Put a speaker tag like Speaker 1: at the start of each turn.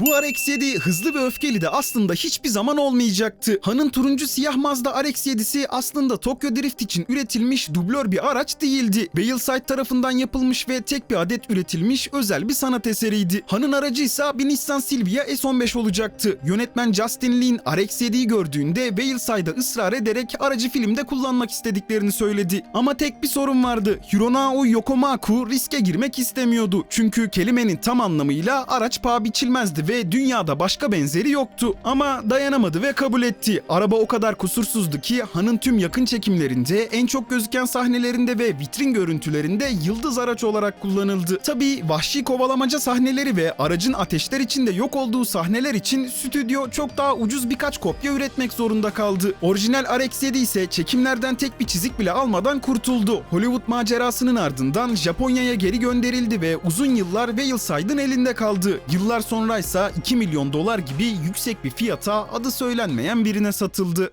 Speaker 1: Bu RX-7 hızlı ve öfkeli de aslında hiçbir zaman olmayacaktı. Han'ın turuncu siyah Mazda RX-7'si aslında Tokyo Drift için üretilmiş dublör bir araç değildi. Wheelside tarafından yapılmış ve tek bir adet üretilmiş özel bir sanat eseriydi. Han'ın aracı ise bir Nissan Silvia S15 olacaktı. Yönetmen Justin Lin RX-7'yi gördüğünde Wheelside'a ısrar ederek aracı filmde kullanmak istediklerini söyledi. Ama tek bir sorun vardı. Hironao Yokomaku riske girmek istemiyordu. Çünkü kelimenin tam anlamıyla araç paha biçilmezdi ve dünyada başka benzeri yoktu. Ama dayanamadı ve kabul etti. Araba o kadar kusursuzdu ki Han'ın tüm yakın çekimlerinde, en çok gözüken sahnelerinde ve vitrin görüntülerinde yıldız araç olarak kullanıldı. Tabii vahşi kovalamaca sahneleri ve aracın ateşler içinde yok olduğu sahneler için stüdyo çok daha ucuz birkaç kopya üretmek zorunda kaldı. Orijinal RX-7 ise çekimlerden tek bir çizik bile almadan kurtuldu. Hollywood macerasının ardından Japonya'ya geri gönderildi ve uzun yıllar Wheelside'ın elinde kaldı. Yıllar sonra ise 2 milyon dolar gibi yüksek bir fiyata adı söylenmeyen birine satıldı.